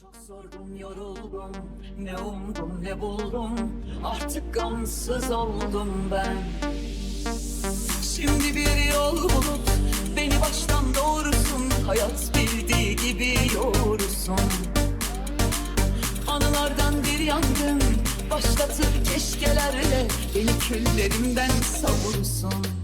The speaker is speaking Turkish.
Çok sordum yoruldum. Ne umdum ne buldum. Artık gamsız oldum ben. Şimdi bir yol bulup Beni baştan doğrusun. Hayat bildiği gibi yoğursun. Anılardan bir yangın Başlatır keşkelerle. Beni küllerimden savursun.